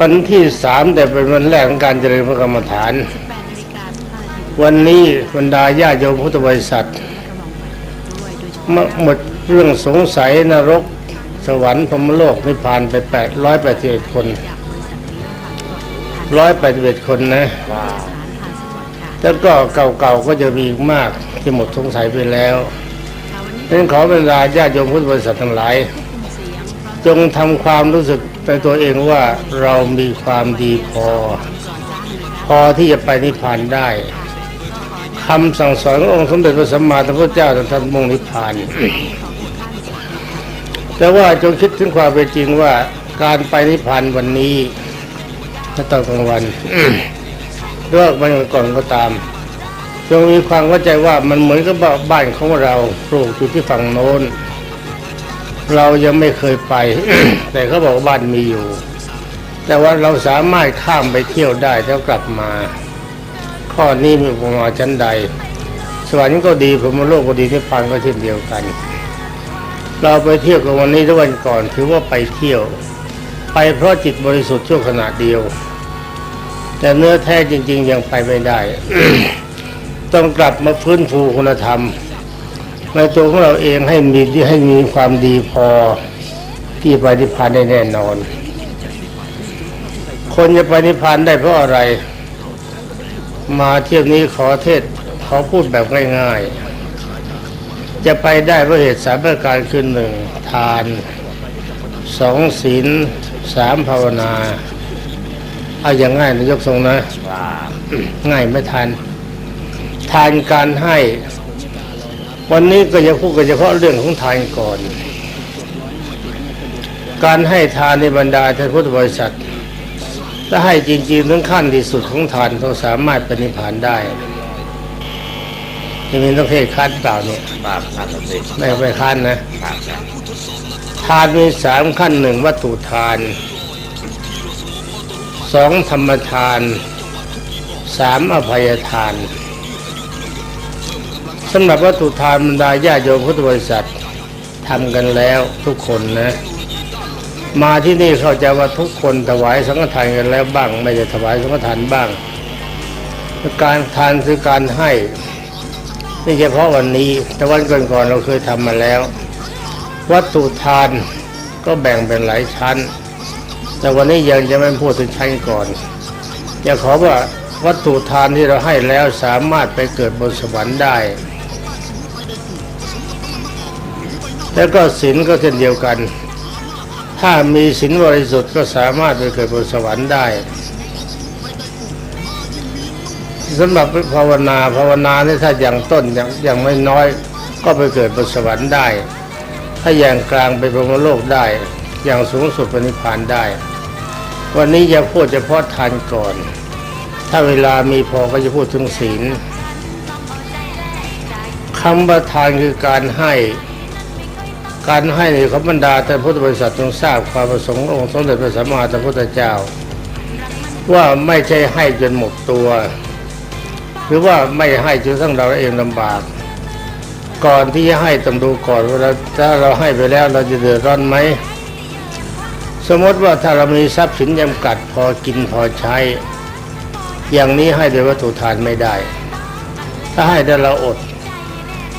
วันที่สามแต่เป็นวันแรกของการเจริญพระกรรมฐาน18นาฬิกา5นาทีวันนี้บรรดาญาติโยมพุทธบริษัทกระหม่อมด้วยโดยเฉมพาะหมดเรื่องสงสัยนรกสวรรค์พรหมโลกนิพพานไปแปดร้อยแปดสิบเอ็ดคนจากบริษัทเรือผ่านร้อยแปดสิบเอ็ดคนนะสถานทานสวัสดิ์ค่ะแล้วก็เก่าๆก็จะมีอีกมากที่หมดสงสัยไปแล้วค่ะวันนี้ดังนั้นขอบรรดาญาติโยมพุทธบริษัททั้งหลายควบคุมเสียงเพราะจงทำความรู้สึก ในตัวเองว่าเรามีความดีพอ พอที่จะไปนิพพานได้คำสั่งสอนขององค์สมเด็จพระสัมมาสัมพุทธเจ้าท่านมุ่งนิพพาน แต่ว่าจงคิดถึงความเป็นจริงว่าการไปนิพพานวันนี้ถ้าตอนกลางวันหรือว่าวันก่อนก็ตามจงมีความเข้าใจว่ามันเหมือนกับบ้านของเราปลูกอยู่ที่ฝั่งโน้น เรายังไม่เคยไป แต่เขาบอกว่าบ้านมีอยู่ แต่ว่าเราสามารถข้ามไปเที่ยวได้แล้วกลับมา ข้อนี้มีประมาณชั้นใด สวรรค์ก็ดีพรมโลกก็ดีนิพพานก็เช่นเดียวกัน เราไปเที่ยวกันวันนี้ทุกวันก่อนถือว่าไปเที่ยว ไปเพราะจิตบริสุทธิ์ชั่วขณะเดียว แต่เนื้อแท้จริง ๆ ยังไปไม่ได้ ต้องกลับมาฟื้นฟูคุณธรรม ในตัวของเราเองให้มีให้มีความดีพอที่ไปนิพพานได้แน่นอน คนจะไปนิพพานได้เพราะอะไร มาเที่ยวนี้ขอเทศขอพูดแบบง่ายๆ จะไปได้เพราะเหตุสามประการคือหนึ่งทานสองศีลสามภาวนาเอาอย่างง่ายนายกทรงนะง่ายไม่ทัน ทานการให้ วันนี้ก็จะพูดกันเฉพาะเรื่องของทานก่อน การให้ทานในบรรดาท่านพุทธบริษัทถ้าให้จริงๆถึงขั้นที่สุดของทานเขาสามารถปฏิพานได้ที่มีต้องเทศคัดเปล่าเนี่ยบาปครับสิไม่ไปคันนะบาปครับทานมีสามขั้นหนึ่งวัตถุทานสองธรรมทานสามอภัยทาน สำหรับวัตถุทานบรรดาญาโยมพุทธบริษัททำกันแล้วทุกคนนะ มาที่นี่เข้าใจว่าทุกคนถวายสังฆทานกันแล้วบ้าง ไม่ได้ถวายสังฆทานบ้าง การทานคือการให้ไม่เฉพาะวันนี้แต่วันก่อนๆเราเคยทำมาแล้ว วัตถุทานก็แบ่งเป็นหลายชั้น แต่วันนี้ยังจะไม่พูดถึงชั้นก่อนอยากขอว่าวัตถุทานที่เราให้แล้วสามารถไปเกิดบนสวรรค์ได้ แล้วก็ศีลก็เช่นเดียวกัน ถ้ามีศีลบริสุทธิ์ก็สามารถไปเกิดบนสวรรค์ได้สำหรับภาวนาภาวนาเนี่ยถ้าอย่างต้นอย่างอย่างไม่น้อยก็ไปเกิดบนสวรรค์ได้ ถ้าอย่างกลางไปพรหมโลกได้ อย่างสูงสุดปณิพพานได้ วันนี้จะพูดเฉพาะทานก่อน ถ้าเวลามีพอก็จะพูดถึงศีลคำว่าทานคือการให้ การให้ในขบรรดาท่พุทธบริษัทต้องทราบความประสงค์ของค์สมเด็จพระสัมมาสัมพุทธเจ้า ว่าไม่ใช่ให้จนหมดตัว หรือว่าไม่ให้จนทั้งเราเองลำบาก ก่อนที่จะให้ต้องดูก่อนว่าเราถ้าเราให้ไปแล้วเราจะเดือดร้อนไหมสมมติว่าถ้าเรามีทรัพย์สินจำกัดพอกินพอใช้ อย่างนี้ให้โดยวัตถุทานไม่ได้ ถ้าให้แต่เราอด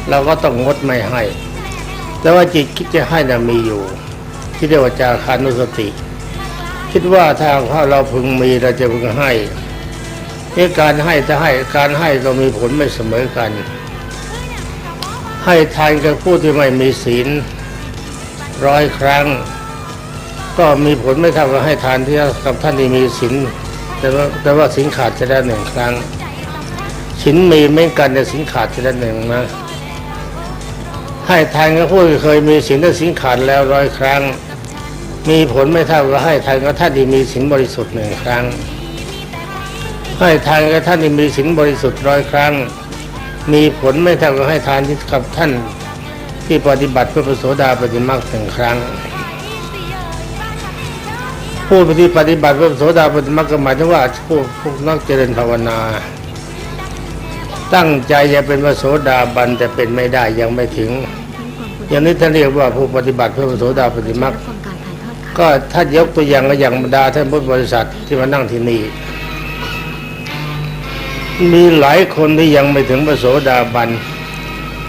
เราก็ต้องงดไม่ให้ แต่ว่าจิตคิดจะให้น่ะมีอยู่ ที่เรียกว่าจาคานุสติ คิดว่าถ้าถ้าเราพึงมีเราจะพึงให้นี่การให้ถ้าให้การให้ก็มีผลไม่เสมอกัน ให้ทานกับผู้ที่ไม่มีศีลร้อยครั้ง ก็มีผลไม่เท่ากับให้ทานที่กับท่านที่มีศีลแต่ว่าแต่ว่าศีลขาดจะได้หนึ่งครั้งศีลมีไม่กันแต่ศีลขาดจะได้หนึ่งนะ ให้ทานกับผู้ที่เคยมีศีลและศีลขาดแล้วร้อยครั้ง มีผลไม่เท่ากับให้ทานกับท่านที่มีศีลบริสุทธิ์หนึ่งครั้ง ให้ทานกับท่านที่มีศีลบริสุทธิ์ร้อยครั้ง มีผลไม่เท่ากับให้ทานที่กับท่านที่ปฏิบัติเพื่อประโสดาปฏิมาหนึ่งครั้ง ผู้ที่ปฏิบัติเพื่อประโสดาปฏิมาก็หมายถึงว่าผู้นักเจริญภาวนา ตั้งใจจะเป็นพระโสดาบันแต่เป็นไม่ได้ยังไม่ถึง อย่างนี้ท่านเรียกว่าผู้ปฏิบัติเพื่อพระโสดาปฏิมาฟังการถ่ายทอดข่าวก็ถ้ายกตัวอย่างก็อย่างบรรดาท่านพุทธบริษัทที่มานั่งที่นี่มีหลายคนที่ยังไม่ถึงพระโสดาบัน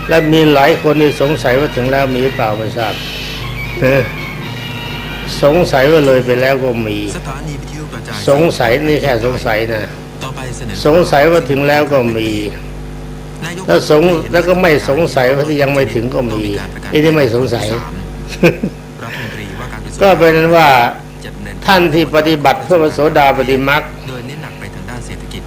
และมีหลายคนที่สงสัยว่าถึงแล้วมีหรือเปล่าไม่ทราบเออสงสัยว่าเลยไปแล้วก็มีสถานีวิทยุกระจายสงสัยนี่แค่สงสัยนะต่อไปเสนอสงสัยว่าถึงแล้วก็มีนายก แล้วสงแล้วก็ไม่สงสัยว่าที่ยังไม่ถึงก็มีไอ้ที่ไม่สงสัยรัฐมนตรีว่าการกระทรวงก็เป็นนั้นว่าจะดำเนินท่านที่ปฏิบัติเพื่อพระโสดาปฏิมักโดยเน้นหนักไปทางด้านเศรษฐกิจ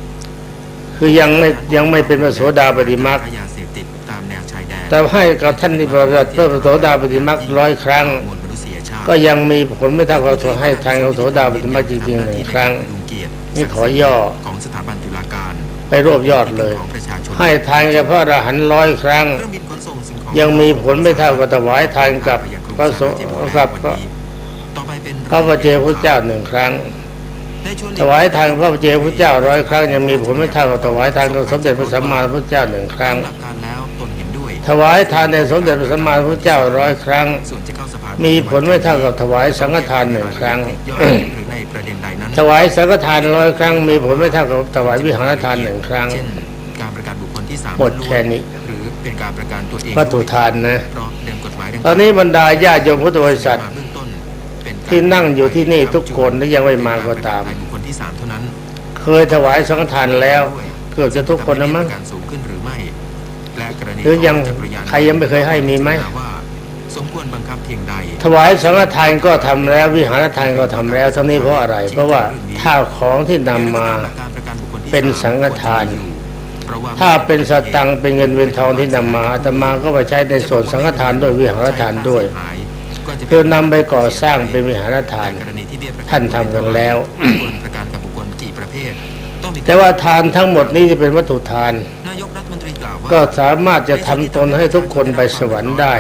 คือยังไม่ยังไม่เป็นพระโสดาปฏิมักค้ายาเสพติดตามแนวชายแดนแต่ให้กับท่านที่ปฏิบัติเพื่อพระโสดาปฏิมักร้อยครั้งมวลมนุษยชาติก็ยังมีผลไม่เท่ากับให้ทางพระโสดาปฏิมักจริงๆหนึ่งครั้งลุงเกียรตินี่ขอย่อของสถาบันตุลาการ ไปรวบยอดเลยของประชาชนให้ทานกับพระอรหันต์ร้อยครั้งเครื่องบินขนส่งสิ่งของยังมีผลไม่เท่ากับถวายทานกับพระโสกับพระต่อไปเป็นพระประเจพระเจ้าหนึ่งครั้งในช่วงถวายทานพระประเจพระเจ้าร้อยครั้ง ยังมีผลไม่เท่ากับถวายทานกับสมเด็จพระสัมมาสัมพุทธเจ้าหนึ่งครั้งหลักการแล้วตนเห็นด้วยถวายทานในสมเด็จพระสัมมาสัมพุทธเจ้าร้อยครั้งส่วนจะเข้าสภามีผลไม่เท่ากับถวายสังฆทานหนึ่งครั้งย่อยหรือใน ประเด็นใดนั้นถวายสังฆทานร้อยครั้งมีผลไม่เท่ากับถวายวิหารทานหนึ่งครั้ง เช่น การประกันบุคคลที่สามหมดแค่นี้หรือเป็นการประกันตัวเองวัตถุทานนะเพราะเดิมกฎหมายดังตอนนี้บรรดาญาติโยมพุทธบริษัทมาเบื้องต้นเป็นการที่นั่งอยู่ที่นี่ทุกคนและยังไม่มาก็ตามบุคคลที่สามเท่านั้นเคยถวายสังฆทานแล้ว เกือบจะทุกคนนะมั้งการสูงขึ้นหรือไม่และกรณีหรือยังขจักยานใครยังไม่เคยให้มีไหม พียงใด ถวายสังฆทานก็ทำแล้ววิหารทานก็ทำแล้วทั้งนี้เพราะอะไร เพราะว่าถ้าของที่นำมาการประกันบุคคลที่เป็นสังฆทานเพราะว่าถ้าเป็นสตังค์เป็นเงินเป็นทองที่นำมาอาตมาก็ไปใช้ในส่วนสังฆทานด้วยวิหารทานด้วยก็จะเพื่อนำไปก่อสร้างเป็นวิหารทานกรณีที่เบี้ยประกัท่านทำกันแล้วควรประกันกับบุคคลกี่ประเภทต้องมีแต่ว่าทานทั้งหมดนี้จะเป็นวัตถุทานนายกรัฐมนตรีกล่าวว่าก็สามารถจะทำตนให้ทุกคนไปสวรรค์ได้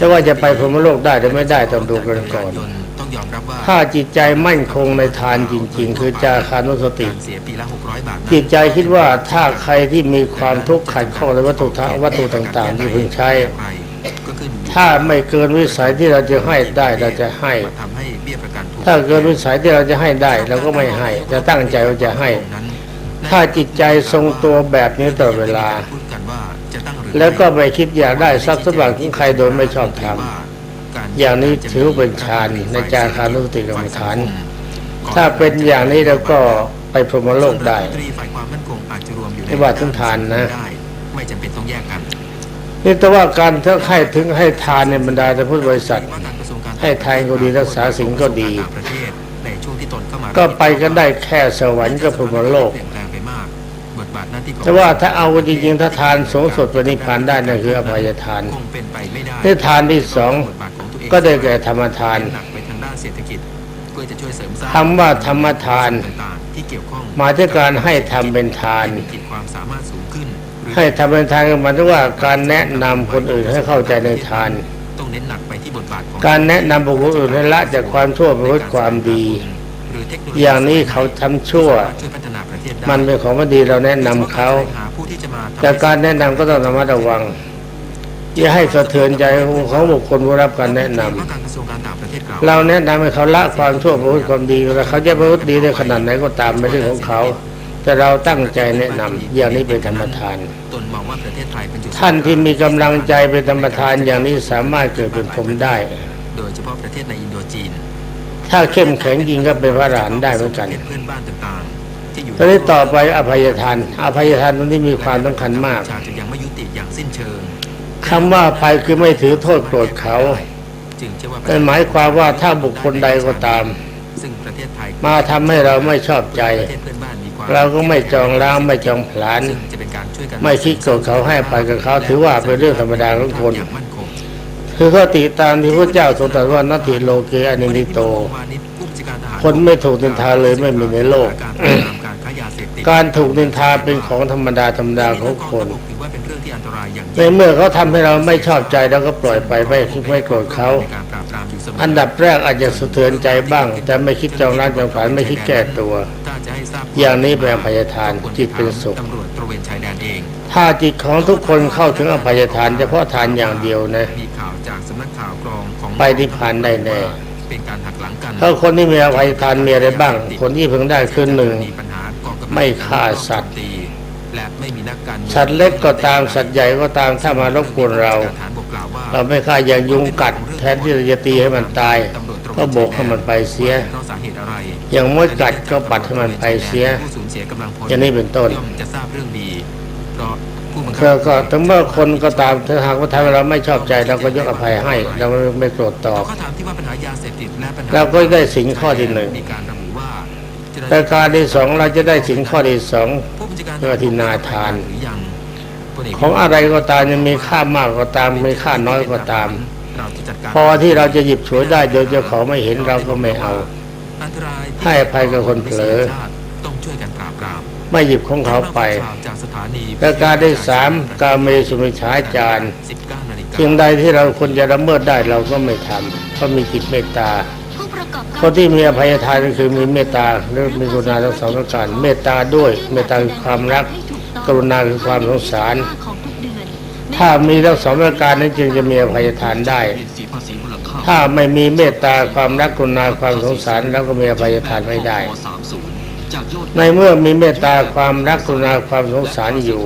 แต่ว่าจะไปพรหมโลกได้หรือไม่ได้ต้องดูกันก่อนต้องยอมรับว่าถ้าจิตใจมั่นคงในทานจริง ๆ คือจาคานุสติการเสียปีละ600บาทนั้นจิตใจคิดว่าถ้าใครที่มีความทุกข์ขัดข้องในวัตถุทะวัตถุต่าง ๆ ที่พึงใช้ก็ขึ้นอยู่ถ้าไม่เกินวิสัยที่เราจะให้ได้เราจะให้ว่าทำให้เบี้ยประกันถูกถ้าเกินวิสัยที่เราจะให้ได้เราก็ไม่ให้จะตั้งใจว่าจะให้นั้นถ้าจิตใจทรงตัวแบบนี้ตลอดเวลา แล้วก็ไม่คิดอยากได้ทรัพย์สมบัติของใครโดยไม่ชอบธรรมอย่างนี้ถือว่าเป็นฌานในจาคานุสติกรรมฐาน ถ้าเป็นอย่างนี้แล้วก็ไปพรหมโลกได้ส่วนรัฐมนตรีฝ่ายความมั่นคงอาจจะรวมอยู่ในไม่ว่าถึงทานนะได้ไม่จำเป็นต้องแยกกันนี่แต่ว่าการถ้าให้ถึงให้ทานในบรรดาแต่พุทธบริษัทว่าการกระทรวงการให้ทานก็ดีรักษาศีลก็ดีต่างประเทศในช่วงที่ตนเข้ามาก็ไปกันได้แค่สวรรค์กับพรหมโลกเปลี่ยนแปลงไปมาก แต่ว่าถ้าเอาจริงๆถ้าทานสูงสุดปณิพพานได้นั่นคืออภัยทานคงเป็นไปไม่ได้นี่ทานที่สองบทบาทของตัวเองก็ได้แก่ธรรมทานหนักไปทางด้านเศรษฐกิจเพื่อจะช่วยเสริมสร้างคำว่าธรรมทานต่างๆที่เกี่ยวข้องหมายถึงการให้ทำเป็นทานมีขีดความสามารถสูงขึ้นรือให้ทำเป็นทานก็หมายถึงว่าการแนะนำคนอื่นให้เข้าใจในทานต้องเน้นหนักไปที่บทบาทของการแนะนำบุคคลอื่นให้ละจากความชั่วประพฤติความดีหรือเทคโนโลยีอย่างนี้เขาทำชั่ว ช่วยพัฒนาประเทศได้มันเป็นของไม่ดีเราแนะนำเขาหาผู้ที่จะมาทำแต่การแนะนำก็ต้องระมัดระวังอย่าให้สะเทือนใจของบุคคลผู้รับการแนะนำว่าการกระทรวงการต่างประเทศกล่าวเราแนะนำให้เขาละความชั่วประพฤติความดีแล้วเขาจะประพฤติดีได้ขนาดไหนก็ตามไม่ใช่ของเขา แต่เราตั้งใจแนะนำอย่างนี้เป็นธรรมทานตนมองว่าประเทศไทยเป็นจุดท่านที่มีกำลังใจเป็นธรรมทานอย่างนี้สามารถเกิดเป็นผมได้ โดยเฉพาะประเทศในอินโดจีน ถ้าเข้มแข็งจริงก็เป็นพระอรหันต์ได้เหมือนกันประเทศเพื่อนบ้านต่างๆที่ อยู่ตอนนี้ต่อไปอภัยทาน อภัยทานตรงนี้มีความสำคัญมากชาจะยังไม่ยุติอย่างสิ้นเชิงคำว่าอภัยคือไม่ถือโทษโกรธเขาจึงเชื่อว่านั่นหมายความว่าถ้าบุคคลใดก็ตาม ซึ่งประเทศไทยมาทำให้เราไม่ชอบใจประเทศเพื่อนบ้านมีความเราก็ไม่จองล้างไม่จองผลาญซึ่งจะเป็นการช่วยกันไม่คิดโกรธเขาให้ไปกับเขาถือว่าเป็นเรื่องธรรมดาของคนอย่างมั่นคงคือเขาติตามที่พระเจ้าทรงตรัสว่านัตถิโลเกอนิมิโต คนไม่ถูกนินทาเลยไม่มีในโลก การปราบปรามการค้ายาเสพติดการถูกนินทาเป็นของธรรมดาธรรมดาของคนถือว่าเป็นเรื่องที่อันตรายอย่างในยิ่งเมื่อเขาทำให้เราไม่ชอบใจแล้วก็ปล่อยไปไม่คิดไม่โกรธเขาในการปราบปรามอยู่เสมออันดับแรกอาจจะสะเทือนใจบ้าง แต่ไม่คิดจองร้านจองผลานไม่คิดแก้ตัวถ้าจะให้ทราบอย่างนี้เป็นอภัยทานจิตเป็นสุขตำรวจตระเวนชายแดนเองถ้าจิตของทุกคนเข้าถึงอภัยทานเฉพาะทานอย่างเดียวนะมีข่าวจากสำนักข่าวกรองของไปนิพพานได้แน่เป็นการหักหลังกันถ้าคนที่มีอภัยทานมีอะไรบ้าง คนที่พึงได้คือหนึ่ง ไม่ฆ่าสัตว์ตีและไม่มีนักการมืองสัตว์เล็กก็ตามสัตว์ใหญ่ก็ตามถ้ามารบกวนเราฐานบกกล่าวว่าเราไม่ฆ่าอย่างยุงกัด แทนที่เราจะตีให้มันตาย ก็โบกให้มันไปเสียเพราะสาเหตุอะไรอย่างมดกัดก็ปัดให้มันไปเสียผู้สูญเสียกำลังพลอย่างนี้เป็นต้นย่อมจะทราบเรื่องดีเพราะผู้บังคัก็ก็ถึงเมื่อคนก็ตามถ้าหากว่าทำให้เราไม่ชอบใจเราก็ยกอภัยให้ เราไม่ไม่โกรธตอบเขาถามที่ว่าปัญหายาเสพติดและปัญหาเราก็ได้สิ่งข้อที่หนึ่ง ประการที่สองเราจะได้สิ่งข้อที่สองผู้บัญชาการเพื่อที่นาทานหรือยังพลเกของอะไรก็ตามจะมีค่ามากก็ตามมีค่าน้อยก็ตามเราจะจัดการพอที่เราจะหยิบฉวยได้โดยเจ้าของไม่เห็นเราก็ไม่เอาอันตรายที่ให้อภัยกับคนเผลอต้องช่วยกันปราบปรามไม่หยิบของเขาไปจากสถานีประการที่สามกาเมสุมิชาจาร19นาฬิกาสิ่งใดที่เราควรจะละเมิดได้เราก็ไม่ทำเพราะมีจิตเมตตา คนที่มีอภัยทานก็คือมีเมตตาหรือมีกรุณาทั้งสองประการเมตตาด้วยเมตตาคือความรัก กรุณาคือความสงสาร ถ้ามีทั้งสองประการนั้นจึงจะมีอภัยทานได้ ถ้าไม่มีเมตตาความรักกรุณาความสงสารแล้วก็มีอภัยทานไม่ได้ ในเมื่อมีเมตตาความรักกรุณาความสงสารอยู่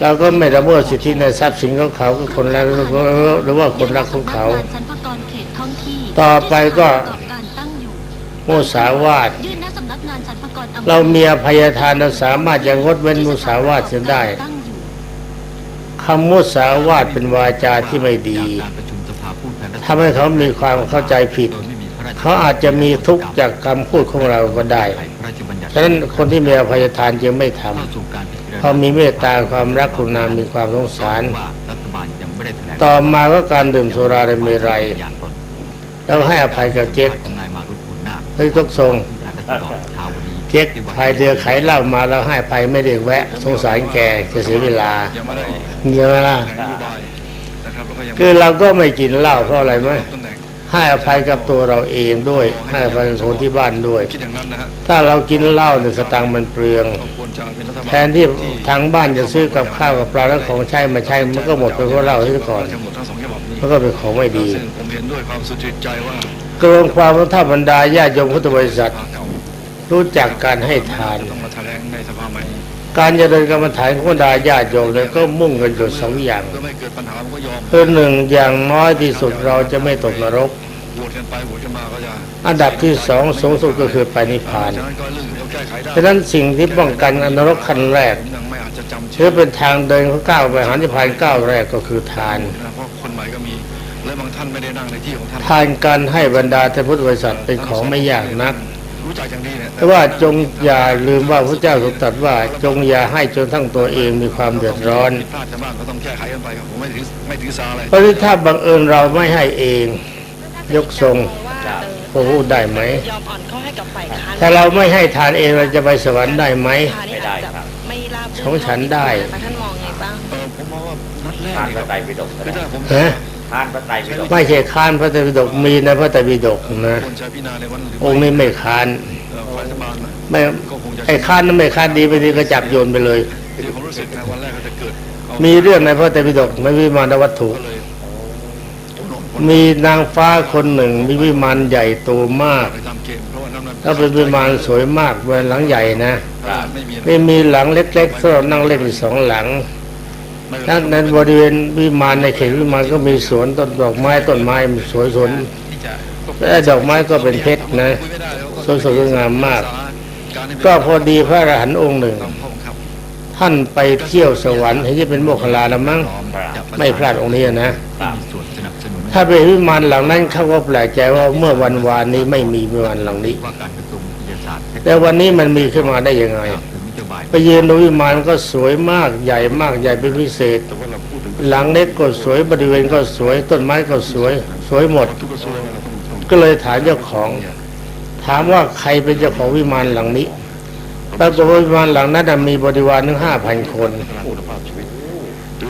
เราก็ไม่ละเมิดสิทธิในทรัพย์สินของเขาก็คนรักหรือว่าคนรักของเขา ต่อไปก็ มุสาวาทยื่นณสำนักงานสรรพากรอำภอเรามีอภัยทานเราสามารถจะงดเว้นมุสาวาทเสียได้ตั้งอยู่คำมุสาวาทเป็นวาจาที่ไม่ดีการประชุมสภาผู้แทนราษฎรทำให้เขามีความเข้าใจผิดโดยไม่มีพระราชเขาอาจจะมีทุกข์จากคำพูดของเราก็ได้พระราชบัญญัติฉะนั้นคนที่มีอภัยทานจึงไม่ทำเข้าสู่การพิจารณาเพราะมีเมตตาความรักกรุณามีความสงสารว่ารัฐบาลยังไม่ได้แถลงต่อมาก็การดื่มสุราในเมรัยอย่างตนแล้วให้อภัยกับเจ๊กของ นายมารุธผลนาคเฮ้ยทุกทรงผู้แทนราษฎรชาววันนี้เจ๊กพายเรือไขเหล้ามาแล้วให้อภัยไม่ได้แวะ สงสารแกจะเสียเวลายังไม่ได้เยอะล่ะแถลงนโยบายนะครับแล้วก็ยังคือเราก็ไม่กินเหล้าเพราะอะไรไหมตำแหน่งให้อภัยกับตัวเราเองด้วย ให้อภัยกับคนที่บ้านด้วยคิดอย่างนั้นนะฮะถ้าเรากินเหล้าเนี่ยสตังค์มันเปลืองก็ควรจะเป็นรัฐบาลแทนที่ทางบ้านจะซื้อกับข้าวกับปลาแล้วของใช้มาใช้มันก็หมดไปเพราะเหล้าที่ก่อนทั้งหมดทั้งสองฉบับนี้มันก็เป็นของไม่ดีซึ่งผม เห็นความริตใจว่ากรวมความว่าบรรดาญาโยมพุทธบริษัท รู้จักการให้ทานต้องมาแถลงในสภาใหม่การเจริญกรรมฐานของบรรดาญาโยมเนี่ยก็มุ่งกันอยู่สองอย่างคือหนึ่งอย่างน้อยที่สุดเราจะไม่ตกนรกอันดับที่สองสูงสุดก็คือไปนิพพานฉะนั้นก็เรื่องเราแก้ไขได้ฉะนั้นสิ่งที่ป้องกันอนรกขั้นแรกผมยังไม่อาจะจำถืชื่อเป็นทางเดินของก้าวไปหานิพพานก้าวแรกก็คือทาน ท่านไม่ได้นั่งในที่ของท่านทานการให้บรรดาท่านพุทธบริษัทเป็นของไม่ยากนักรู้จักอย่างดีเนี่ยแต่ว่าจงอย่าลืมว่าพระเจ้าทรงตรัสว่าจงอย่าให้จนทั้งตัวเองมีความเดือดร้อนผิดพลาดกันบ้างก็ต้องแก้ไขกันไปครับผมไม่ถือไม่ถือสาอะไรเพราะที่ถ้าบังเอิญเราไม่ให้เองยกทรงว่าพอพูดได้ไหมยอมอ่อนข้อให้กับฝ่ายค้านถ้าเราไม่ให้ทานเองเราจะไปสวรรค์ได้ไหมไม่ได้ครับไม่ราบรื่ของฉันได้ท่านมองไงบ้างเออผมมองว่านัดแรกทานเนี่ยพครับระไตรปิฎกก็คือได้ถ้าผมฮะ ทานพระไตรปิฎกไม่ใช่ค้านพระไตรปิฎกมีในพระไตรปิฎกนะควรใช้พิจารณาในวันหรือองค์นี้ไม่ค้านเอ่อฝ่ายรัฐบาลนะไม่ก็คงจะไอ้ค้านนั้นไม่ค้านดีไปดีก็จับโยนไปเลยที่ผมรู้สึกนะวันแรกก็จะเกิดขามีเรื่องในพระไตรปิฎกไม่วิมานวัตถุก็เลยมีนางฟ้าคนหนึ่ง มีวิมานใหญ่โตมากไปทำเกมเพราะว่านั้นมันแล้วเป็นวิมานสวยมากเป็นหลังใหญ่นะไม่มีไม่มีหลังเล็กๆสำหรับนั่งเล่นอีกสองหลัง ไม่ทั้งในบริเวณวิมานในเขตวิมานก็มีสวนต้นดอกไม้ต้นไม้สวยสวนที่จะและดอกไม้ก็เป็นเพชรนะคุยไม่ได้แล้วสวยสดงามมาการให้เป็นก็พอดีพระอรหันต์องค์หนึ่งตามข้อบังคับท่านไปเที่ยวสวรรค์เห็นจะเป็นโมคคลลาแล้วมั้งไม่พลาดองค์นี้นะที่มีส่วนสนับสนุนถ้าเป็นวิมานหลังนั้นเขาก็แปลกใจว่าเมื่อวันวานนี้ไม่มีวิมานหลังนี้ว่าการกระทรวงวิทยาศาสตร์แต่วันนี้มันมีขึ้นมาได้ยังไงถึงนโยบาย ไปยืนดูวิมานก็สวยมากใหญ่มากใหญ่เป็นพิเศษ หลังเล็กก็สวยบริเวณก็สวย ต้นไม้ก็สวย สวยหมด ก็เลยถามเจ้าของ ถามว่าใครเป็นเจ้าของวิมานหลังนี้ปรากฏว่าวิมานหลังนั้นมีบริวารถึงห้าพันคน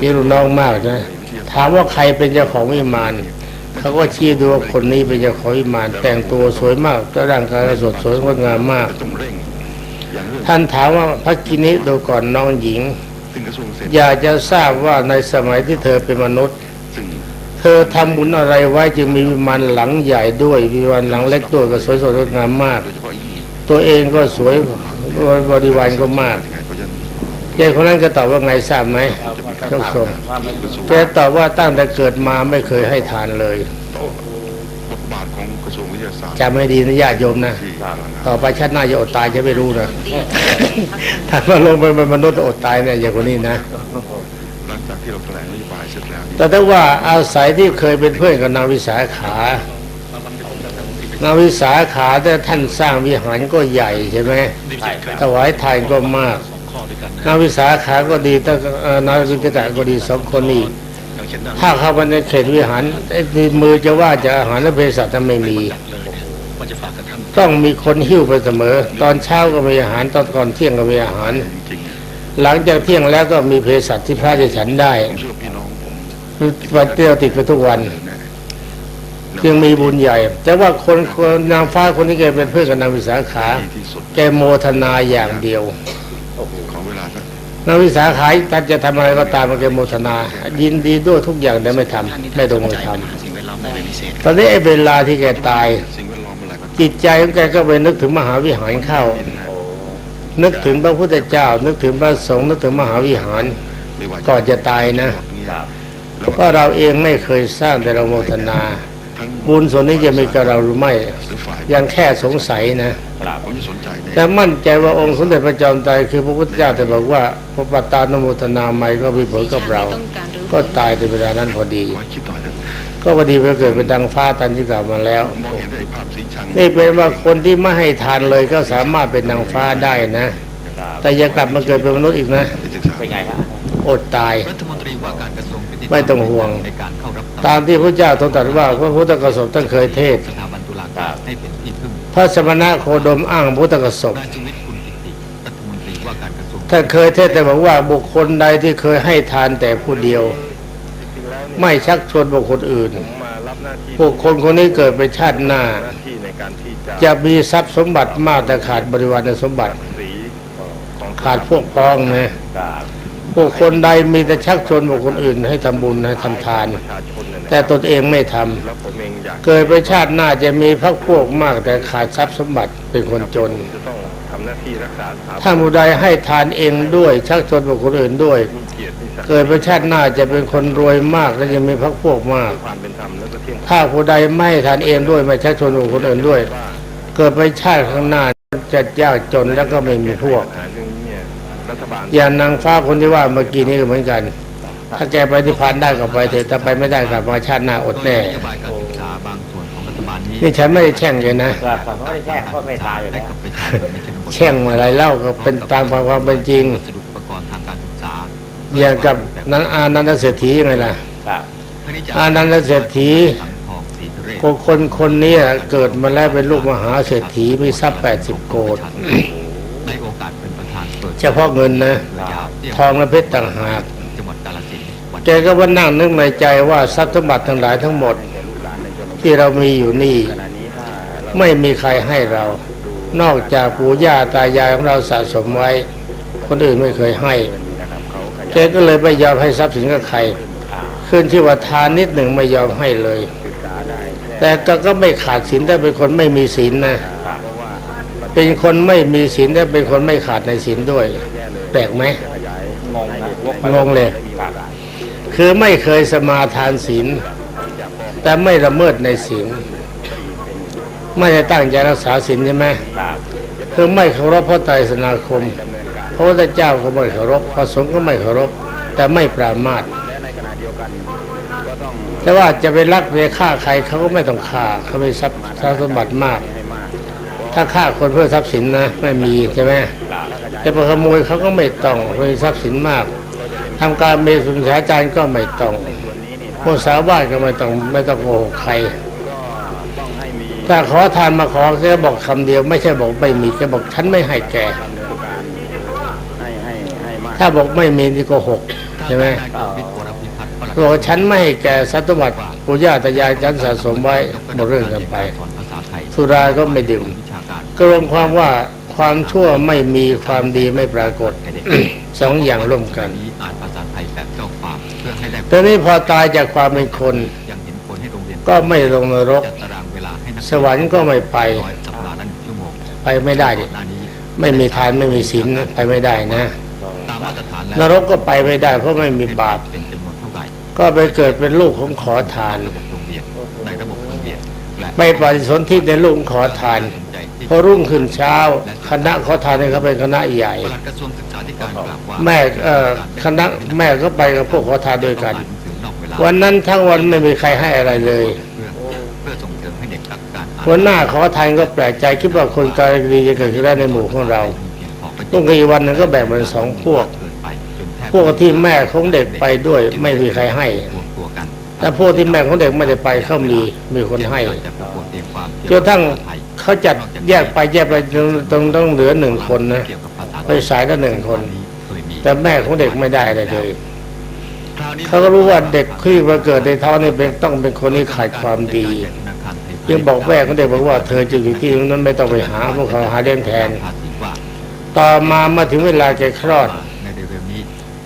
นี่รุ่นน้องมากนะถามว่าใครเป็นเจ้าของวิมานเขาก็ชี้ดูว่าคนนี้เป็นเจ้าของวิมานแต่งตัวสวยมากร่างกายสดสวยงดงามมาก ท่านถามว่าพระกินิดูก่อนน้องหญิงซึ่งกระทรวงเกษตรอยากจะทราบว่าในสมัยที่เธอเป็นมนุษย์ซึ่งเธเธอทำบุญอะไรไว้จึงมีวิมานหลังใหญ่ด้วยวิมานหลังเล็กด้วยก็สวยสดงดงามมากโดยเฉพาะยิ่งตัวเองก็สวยบริวารก็มากยังไงก็จะยายคนนั้นก็ตอบว่าไงทราบไหมเจ้าชมกระทรวงแกตอบว่าตั้งแต่เกิดมาไม่เคยให้ทานเลย จำไม่ดีนะญาติโยมนะที่พลังงานต่อไปชาติหน้าจะอดตายจะไม่รู้นะถ้ามาลงไปเป็นมนุษย์อดตายเนี่ยอย่างคนนี้นะหลังจากที่เราแถลงนโยบายเสร็จแล้ว แต่ถ้าว่าอาศัยที่เคยเป็นเพื่อนกับนางวิสาขานางวิสาขาแต่ท่านสร้างวิหารก็ใหญ่ใช่ไหมถวายทานก็มากนางวิสาขาก็ดีแต่เอ่อนางวิกตะก็ดีสองคนนี้อย่างเช่นนั้นถ้าเข้าไปในเขตวิหารไอ้ในมือจะว่าจะอาหารและเภสัชนั้นไม่มี ว่าจะฝากกับท่านต้องมีคนหิ้วไปเสมอ ตอนเช้าก็มีอาหารตอนก่อนเที่ยงก็มีอาหาร จริงหลังจากเที่ยงแล้วก็มีเภสัชที่พระจะฉันได้ๆผมเชื่อพี่น้องผมวันเที่ยวติดไปทุกวันแน่จึงมีบุญใหญ่ แต่ว่าคนคนนางฟ้าคนที่แกเป็นเพื่อนกับนางวิสาขา ดีที่สุดแกโมทนาอย่างเดียว ขอเวลาสักนางวิสาขาท่านจะทำอะไรก็ตามมาแกโมทนา ยินดีด้วยทุกอย่างแต่ไม่ทำไม่ลงมือทสิ่งแวดล้อมอะไรพิเศษำตอนนี้ไอ้เวลาที่แกตายสิ่งแว จิตใจของแกก็ไปนึกถึงมหาวิหารเข้า นึกถึงพระพุทธเจ้า นึกถึงพระสงฆ์นึกถึงมหาวิหารก่อนจะตายนะก็เราเองไม่เคยสร้างแต่เราโมทนาบุญส่วนนี้จะมีกับเราหรือไม่ ยังแค่สงสัยนะแต่มั่นใจว่าองค์สมเด็จพระจอมไตรคือพระพุทธเจ้าแต่บอกว่าพระปตานโมทนาไม่ก็มีผลกับเรา ก็ตายในเวลานั้นพอดี ก็พอดีไปเกิดเป็นดังฟ้าตันที่กล่าวมาแล้ว นได้ภาพสีชังนี่เป็นว่าคนที่ไม่ให้ทานเลยก็สามารถเป็นนางฟ้าได้นะ แต่อย่ากลับมาเกิดเป็นมนุษย์อีกนะได้ศึกษาเป็นไงฮะอดตายรัฐมนตรีว่าการกระทรวงยุติธรรไม่ต้องห่วงในการเข้ารับตามที่พระเจ้าทรงตรัสว่าพระพุทธกสมท่านเคยเทศน์สถาบันตุลาการให้เป็นที่พึ่งพระสมณะโคดมอ้างพุทธกสมนายสุวิทย์คุณกิติรัฐมนตรีว่าการกระทรวงท่านเคยเทศน์แต่บอกว่าบุคคลใดที่เคยให้ทานแต่ผู้เดียว ไม่ชักชวนบุคคลอื่นมารับหน้าที่บุคคลคนนี้เกิดไปชาติหน้า หน้าที่ในการที่จะจะมีทรัพย์สมบัติมากแต่ขาดบริวารสมบัติสีของขาดพวกพ้องนะบุคคลใดมีแต่ชักชวนบุคคลอื่นให้ทำบุญให้ทำทานประชาชนเนี่ยนะแต่ตนเองไม่ทำแล้วผมเองอยากเกิดไปชาติหน้าจะมีพรรคพวกมากแต่ขาดทรัพย์สมบัติเป็นคนจนจะต้องทำหน้าที่รักษาสถาบัถ้าผู้ใดให้ทานเองด้วยชักชวนบุคคลอื่นด้วยมี เกียรติมีศักดิ์ศรีเกิดไปชาติหน้าจะเป็นคนรวยมากและจะมีพรรคพวกมากความเป็นธรรมแล้วก็เที่ยงธรรมถ้าผู้ใดไม่ให้ทานเองด้วยไม่ชักชวนบุคคลอื่นด้วย เกิดไปชาติข้างหน้าจะยากจนแล้วก็ไม่มีพวกปัญหาเรื่องนี้เนี่ยรัฐบาลอย่างนางฟ้าคนที่ว่าเมื่อกี้นี้ก็เหมือนกัน ถ้าแกไปที่พานได้ก็ไปเถอะถ้าไปไม่ได้กลับมาชาติหน้าอดแน่นโยบายการศึกษาบางส่วนของรัฐบาลนี้นี่ฉันไม่ได้แช่งเลยนะครับผมไม่ได้แช่งก็ไม่ตายอยู่ให้แล้วกับประชาชนในชนบทแช่งอะไรเล่าก็เป็นตามความเป็นจริงวัสดุอุปกรณ์ทางการศึกษา อย่างกับนั้นอานันตเศรษฐียังไงล่ะครับทั้งนี้จะอานันตเศรษฐีสังทองศรีทะเรศคนคนคนเนี้เกิดมาแล้วเป็นลูกมหาเศรษฐีมีทรัพย์แปดสิบโกดในโอกาสเป็นประธานเปิดเฉพาะเงินนะเรือยาวเที่ยวทองและเพชรต่างหากจังหวัดกาฬสินธุ์วันแกก็ว่านั่งนึกในใจว่าทรัพย์สมบัติทั้งหลายทั้งหมด ที่เรามีอยู่นี่ขณะนี้ถ้าเราไม่มีใครให้เรา นอกจากปู่ย่าตายายของเราสะสมไว้ คนอื่นไม่เคยให้ แกยันก็เลยไม่ยอมให้ทรัพย์สินกับใคร ขึ้นที่ว่าทานนิดหนึ่งไม่ยอมให้เลยศึกษาได้แค่แต่ก็ก็ไม่ขาดศีลแต่เป็นคนไม่มีศีลนะเพราะว่าเป็นคนไม่มีศีลแต่เป็นคนไม่ขาดในศีลด้วย แปลกไหมขยายงงนะวกไปงงเลยครับคือไม่เคยสมาทานศีลแต่ไม่ละเมิดในศีลไม่ได้ตั้งใจรักษาศีลใช่ไหมครับคือไม่เคารพพระไตรสนาคมพ ระพุทธเจ้าก็ไม่เคารพพระสงฆ์ก็ไม่เคารพแต่ไม่ปรามาสและในขณะเดียวกันก็ต้องแต่ว่าจะไปรักไปฆ่าใครเขาก็ไม่ต้องฆ่าเขามีทรัพย์ทรัพย์สมบัติมากให้มาก ถ้าฆ่าคนเพื่อทรัพย์สินนะไม่มีใช่ไหมจะไปขโมยเขาก็ไม่ต้องมีทรัพย์สินมากทำการเมสุนสาจารย์ก็ไม่ต้องพวกสาวบ้านก็ไม่ต้องไม่ต้องโกหกใครต้องให้มีถ้าขอทานมาขอแค่บอกคำเดียว ไม่ใช่บอกไม่มีแค่บอกฉันไม่ให้แก ดำเนินการให้ให้ให้มาก ถ้าบอกไม่มีนี่โก็หกใช่ไหมนายกวิทย์วรพิพัฒน์ประหลัดบอกว่าฉันไม่ให้แกทรัพย์สมบัติปู่ย่าตายายฉันสะสมไว้หมดเรื่องกันไปสอนภาษาไทยสุราก็ไม่ดื่มวิชาการก็รวมความว่าความชั่วไม่มีความดีไม่ปรากฏสองอย่างร่วมกันนี้อ่านภาษาไทยแบบเจ้าความเพื่อให้ได้ตอนนี้พอตายจากความเป็นคนอย่างก็ไม่ลงนรกจัดตารางเวลาให้นักสวรรค์ก็ไม่ไปร้อยสัปดาห์ละหนึ่งชั่วโมงไปไม่ได้ดิก่อนหน้านี้ไม่มีทานไม่มีศีลไปไม่ได้นะ นแล้วนรกก็ไปไม่ได้เพราะไม่มีบาปเป็นจำนวนเท่าไหร่ก็ไปเกิดเป็นลูกของขอทานระบบโรงเรียนในระบบโรงเรียนและไม่ปฏิสนธิในลูกของขอทานสนใจที่พอรุ่งขึ้นเช้า คณะขอทานเนี่ยเขาเป็นคณะใหญ่ปลัดกระทรวงศึกษาธิการกล่าวว่าแม่เอ่อคณะแม่ก็ไปกับพวกขอทานด้วยกันต้องอ่าหงสือนอกเวลาวันนั้นทั้งวันไม่มีใครให้อะไรเลยเพื่อเพื่อส่งเสริมให้เด็กรักการอ่านหัวหน้าขอทานก็แปลกใจคิดว่าคนการดีจะเกิดขึ้นได้ในหมู่ของเรา ลุงกีวันหนึงก็แบ่งเป็นสองพวก พวกที่แม่ของเด็กไปด้วยไม่มีใครให้แต่พวกที่แม่ของเด็กไม่ได้ไปเขามีมีคนให้จะประกวดเตรียมความจนทั้งเขาจัดแยกไปแยกไปจนต้องต้องเหลือหนึ่งคนนะไปสายละหนึ่งคน แต่แม่ของเด็กไม่ได้เลยเขาก็รู้ว่าเด็กที่มาเกิดในท้องนี่เป็นต้องเป็นคนที่ขาดความดียังบอกแม่ของเด็กบอกว่าเธอจะอยู่ที่นั้นไม่ต้องไปหาพวกเขาหาเลี้ยงแทน ต่อมามาถึงเวลาแกคลอดในเร็วๆนี้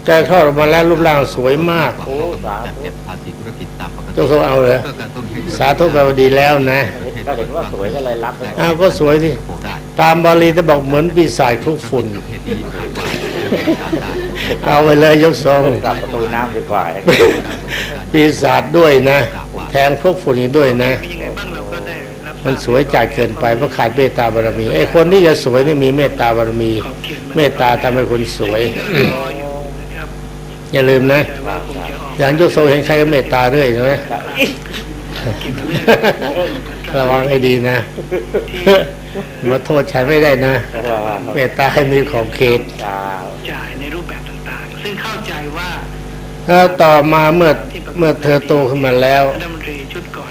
แกคลอดออกมาแล้วรูปร่างสวยมากโอ้สาจัดเก็บภาษีธุรกิจตามปกติตัวเขาเอาเลยเพื่อการต้นให้สาธุแปลว่าดีแล้วนะก็เห็นว่าสวยก็เลยรับไปอ้าวก็สวยสิได้ตามบาลีจะบอกเหมือนปีศาจคลุกฝุ่นเหตุนี้หากว่าจะเป็นการได้เอาไปเลยยกทรงกลับประตูน้ำดีกว่าปีศาจด้วยนะ แทงพวกฝุ่นอีกด้วยนะ มันสวยจัดเกินไปเพราะขาดเมตตาบารมีไอ้คนที่จะสวยนี่มีเมตตาบารมี เมตตาทำให้คนสวย อย่าลืมนะ อย่างยกโซเห็นใครก็เมตตาเรื่อยใช่ไหมระวังให้ดีนะ มาโทษฉันไม่ได้นะ เมตตาให้มีขอบเขตจ่ายในรูปแบบต่างๆ ซึ่งเข้าใจว่าแล้วต่อมาเมื่อเมื่อเธอโตขึ้นมาแล้ว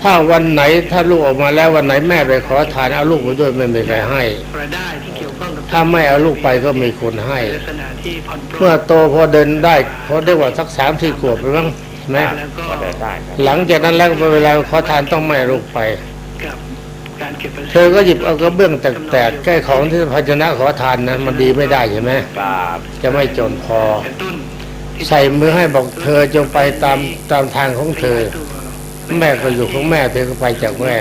ถ้าวันไหนถ้าลูกออกมาแล้ววันไหนแม่ไปขอทานเอาลูกไปด้วยไม่มีใครให้รายได้ที่เกี่ยวข้องกับถ้าไม่เอาลูกไปก็มีคนให้ลักษณะที่ผ่อนปลนเมื่อโตพอเดินได้พอได้ว่าสักสามสี่ขวบไปบ้างนะแล้วก็ก็เดินได้ครับหลังจากนั้นแล้วเวลาขอทานต้องไม่เอาลูกไปกับการเก็บภาษีเธอก็หยิบเอากระเบื้องแตกๆแก้ของที่ภาชนะขอทานนะมันดีไม่ได้ใช่ไหมครับจะไม่จนพอกระตุ้นที่ใส่มือให้บอกเธอจงไปตามตามทางของเธอตัว แม่ก็อยู่ของแม่เธอก็ไปจากแม่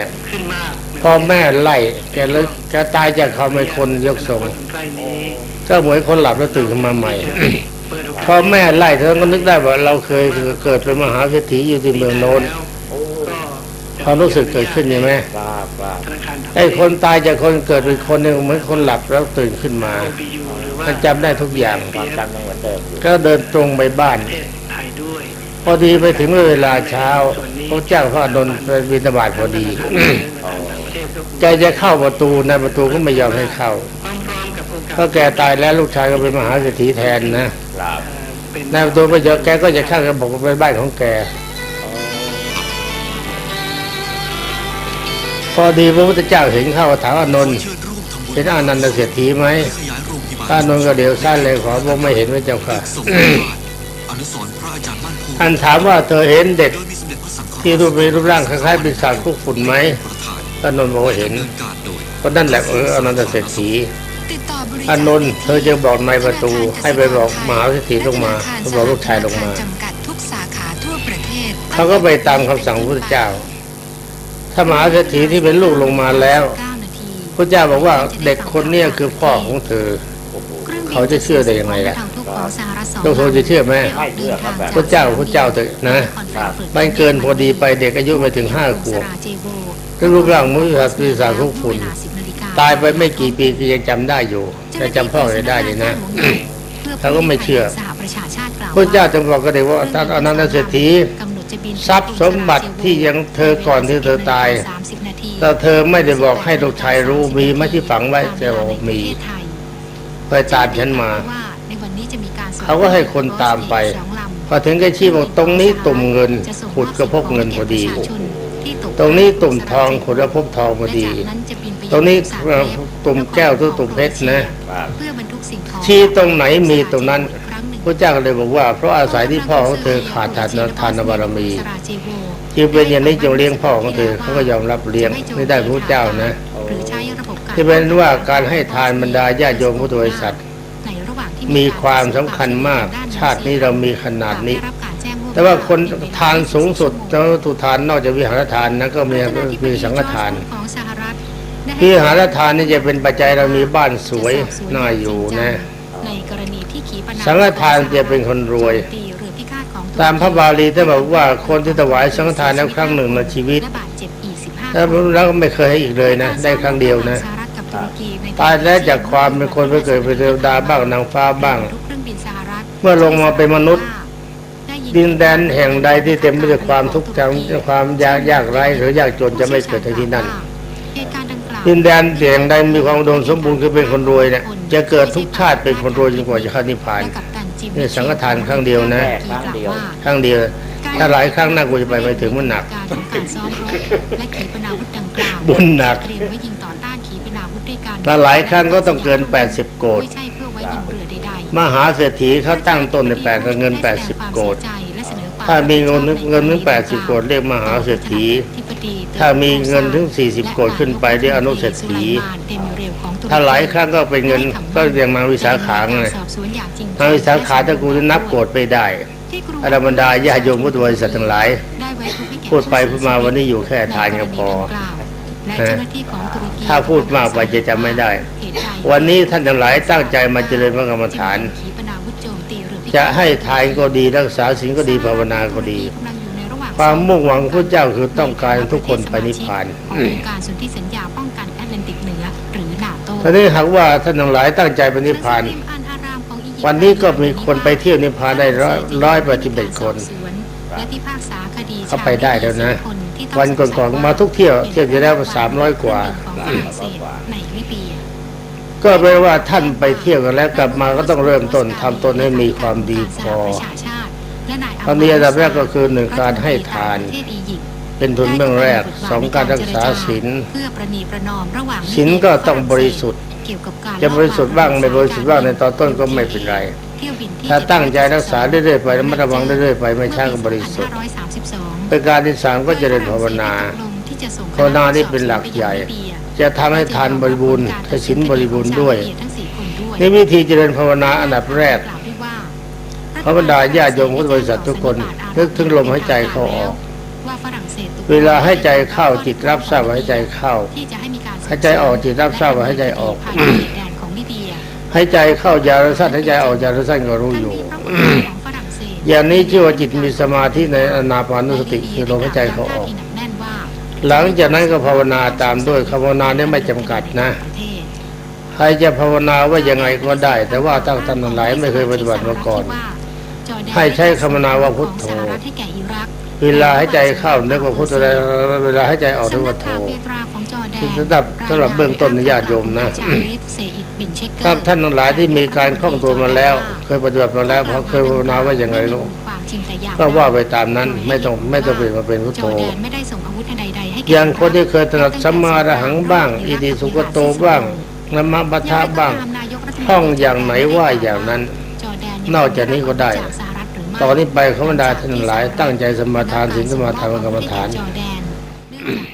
พอแม่ไล่แกเลยแกตายจากเขาไม่คนยกทรงก็เหมือนคนหลับแล้วตื่นขึ้นมาใหม่เปิดโอกาสพอแม่ไล่เธอก็นึกได้ว่าเราเคยเกิดเป็นมหาเศรษฐีอยู่ที่เมืองโน้นความรู้สึกเกิดขึ้นใช่ไหมครับครับธนาไอ้คนตายจากคนเกิดเป็นคนหนึ่งเหมือนคนหลับแล้วตื่นขึ้นมาโอบียูหรือว่ามันจำได้ทุกอย่างก็เดินตรงไปบ้าน พอดีไปถึงเวลาเช้าพระเจ้าพระอานนท์ไปบิณฑบาตพอดีแกจะเข้าประตูในประตูก็ไม่ยอมให้เข้าพร้อมๆกับโอกาสเพราะแกตายแล้วลูกชายก็เป็นมหาเศรษฐีแทนนะครับเอ่อเป็นในประตูไม่ยอมแกก็จะเข้าแกบอกว่าเป็นบ้านของแกพอดีพระพุทธเจ้าเห็นเข้าถามอานนท์เห็นอานันตเศรษฐีไหมอานนท์ก็เดี๋ยวสั้นเลยขอบอกไม่เห็นพระเจ้าค่ะ อันถามว่าเธอเห็นเด็กที่รูปมีรูปร่างคล้ายๆปีศาจคุกฝุ่นไหมอานนท์บอกว่าเห็นก็นั่นแหละเอออนันตเศรษฐีติดต่อบริอานนท์เธอจะบอกนายประตูให้ไปบอกมหาเศรษฐีลงมาเขาบอกลูกชายลงมาจำกัดทุกสาขาทั่วประเทศเขาก็ไปตามคำสั่งพระพุทธเจ้า ถ้ามหาเศรษฐีที่เป็นลูกลงมาแล้ว9นาทีพระเจ้าบอกว่าเด็กคนเนี้คือพ่อของเธอ เขาจะเชื่อได้ยังไงล่ะทางทุก ของสหรัฐสองโยโซจะเชื่อไหมไม่เชื่อครับแบบพระเจ้าพระเจ้าเถอะนะมันเกินพอดีไปเด็กอายุไม่ถึงห้าขวบก็รูปร่างมุสาปีศาจคุกฝุ่นตายไปไม่กี่ปีก็ยังจำได้อยู่แต่จำพ่อไม่ได้เลยนะเขาก็ไม่เชื่อสหประชาชาติกล่าวพระเจ้าจึงบอกกับเด็กว่าท่านอนันตเศรษฐีกำหนดจะบินทรัพย์สมบัติที่ยังเธอก่อนที่เธอตาย30นาทีแต่เธอไม่ได้บอกให้ลูกชายรู้มีไหมที่ฝังไว้แกบอกว่ามีประเทศไทยไปตามฉันมา เขาก็ให้คนตามไปสองลำพอถึงแกชี้บอกตรงนี้ตุ่มเงิน ขุดก็พบเงินพอดีตรงนี้ตุ่มทองขุดแล้วพบทองพอดี ตรงนี้เอ่อตุ่มแก้วทุกตุ่มเพชรนะครับเพื่อบรรทุกสิ่งของชี้ตรงไหนมีตรงนั้นครั้งหนึ่งพระเจ้าก็เลยบอกว่า เพราะอาศัยที่พ่อของเธอขาดทานทานบารมีสราเจโวจึงเป็นอย่างนี้จงเลี้ยงพ่อของเธอเขาก็ยอมรับเลี้ยงไม่ได้พระเจ้านะหรือใช้ระบบการที่เป็นว่าการให้ทานบรรดาญาติโยมพุทธบริษัทในระหว่างที่ มีความสำคัญมาก ชาตินี้เรามีขนาดนี้ได้รับการแจ้งล่วงแต่ว่าคนทานสูงสุดแล้วตุทานนอกจากวิหารทานนั้นก็มีมีสังฆทานของสหรัฐได้ให้วิหารทานนี่จะเป็นปัจจัยเรามีบ้านสวยน่าอยู่นะในกรณีที่ขีปนาวุธสังฆทานจะเป็นคนรวยโจมตีเรือพิฆาตของตุรกีตามพระบาลีท่านบอกว่าคนที่ถวายสังฆทานแล้วครั้งหนึ่งในชีวิตและบาดเจ็บอีก15แล้วแล้วก็ไม่เคยให้อีกเลยนะ ได้ครั้งเดียวนะสหรัฐกับ ตุรกีในตายแล้วจากความเป็นคนไปเกิดเป็นเทวดาบ้างนางฟ้าบ้างทุกเครื่องบินสหรัฐเมื่อลงมาเป็นมนุษย์ได้ยิดินแดนแห่งใดที่เต็มไปด้วยความทุกข์จำความยากยากไร้หรือยากจนจะไม่เกิดในที่นั่นเหตุการณ์ดังกล่าวดินแดนแห่งใดมีความอุดมสมบูรณ์คือเป็นคนรวยเนี่ยจะเกิดทุกชาติเป็นคนรวยจนกว่าจะเข้านิพพานและกัปตันจิมนี่สังฆทานครั้งเดียวนะแค่ครั้งเดียวครั้งเดียว ถ้าหลายครั้งน่ากูจะไปไม่ถึงมันหนักการของการซ้อมรบและขีปนาวุธดังกล่าวบุญหนัก ถ้าหลายครั้งก็ต้องเกิน 80 โกดไม่ใช่เพื่อไว้ยิงเรือใดมหาเศรษฐีเขาตั้งต้นในแปดกับเงิน 80 โกดถ้ามีเงินเงินถึง 80 โกดเรียกมหาเศรษฐี ถ้ามีเงินถึง 40 โกดขึ้นไปเรียกอนุเศรษฐี ถ้าหลายครั้งก็เป็นเงินก็อย่างนางวิสาขาไงนางวิสาขาถ้ากูจะนับโกดไปได้อรบรรดาญาติโยมพุทธบริษัททั้งหลายพูดไปพูดมาวันนี้อยู่แค่ทานก็พอ ถ้าพูดมากไปจะจำไม่ได้ วันนี้ท่านทั้งหลายตั้งใจมาเจริญพระกรรมฐาน จะให้ทานก็ดีรักษาศีลก็ดีภาวนาก็ดี ความมุ่งหวังพระเจ้าคือต้องการทุกคนไปนิพพานขององค์การสนธิสัญญาป้องกันแอตแลนติกเหนือหรือนาโตทีนี้หากว่าท่านทั้งหลายตั้งใจไปนิพพาน วันนี้ก็มีคนไปเที่ยวนิพพานได้ร้อยร้อยแปดสิบเอ็ดคนและพิพากษาคดีเขาไปได้แล้วนะชายที่ต้อง วันก่อนๆมาทุกเที่ยวเที่ยวจะได้สามร้อยกว่าของฝรั่งเศสในลิเบียก็แปลว่าท่านไปเที่ยวกันแล้วกลับมาก็ต้องเริ่มต้นทำตนให้มีความดีพอตอนนี้อันดับแรกก็คือหนึ่งการให้ทาน เป็นทุนเบื้องแรกสองการรักษาศีลเพื่อประนีประนอมระหว่างศีลก็ต้องบริสุทธิ์เกี่ยวกับการจะบริสุทธิ์บ้างไม่บริสุทธิ์บ้างในตอนต้นก็ไม่เป็นไรเที่ยวบินที่ถ้าตั้งใจรักษาเรื่อยๆไประมัดระวังเรื่อยๆไปไม่ช้าก็บริสุทธิ์2532 ประการที่สามก็เจริญภาวนาภาวนานี่เป็นหลักใหญ่ จะทำให้ทานบริบูรณ์ให้ศีลบริบูรณ์ด้วยนี่วิธีเจริญภาวนาอันดับแรกพระบรรดาญาติโยมพุทธบริษัททุกคนนึกถึงลมหายใจเข้าออกว่าฝรั่งเศสเวลาให้ใจเข้าจิตรับทราบว่าให้ใจเข้าที่จะให้มีการหายใจออกจิตรับทราบว่าหายใจออกผ่านดินแดนของลิเบียให้ใจเข้ายาวสั้นให้ใจออกยาวสั้นก็รู้อยู่ องฝรั่งเศสอย่างนี้ชื่อว่าจิตมีสมาธิในอนาปานุสติคือลมหายใจเข้าออกที่หนักแน่นว่าหลังจากนั้นก็ภาวนาตามด้วยคำภาวนาเนี่ยไม่จำกัดนะประเทศใครจะภาวนาว่ายังไงก็ได้ แต่ว่าตั้งท่านทั้งหลายไม่เคยปฏิบัติมาก่อน ให้ใช้คำภาวนาว่าพุทโธสหรัฐให้แก่อิรักเวลาให้ใจเข้านึกว่าพุทโธเวลาให้ใจออกนึกว่าโธสำนักข่าวเปตราของจอร์แดนสำหรับสำหรับเบื้องต้นญาติโยมนะ จาริฟเซอิดบินเชคเกอร์ถ้าท่านทั้งหลายที่มีการคล่องตัวมาแล้ว เคยปฏิบัติมาแล้วเพราะเคยภาวนาว่าอย่างไรลูกความจริงแต่อยากก็ว่าไปตามนั้นไม่ต้องไม่ต้องเปลี่ยนมาเป็นพุทจโธอร์แดนไม่ได้ส่งอาวุธใดๆให้แก่อย่างคนที่เคยถนัดสัมมาอรหังบ้าง อิติสุกโตบ้างนามปัฏฐาบ้างท่องอย่างไหนว่าอย่างนั้นจอร์แดนอกจากนี้ก็ได้จากสหรัฐหรือไม่ตอนนี้ไปเขาบรรดาท่านทั้งหลาย ตั้งใจสมาทานศีลสมาทานกรรมฐานจอร์แดนเนื่องจากจอร์แดนมีท่าทีเห็นด้วยกับอิรักก่อนหน้านี้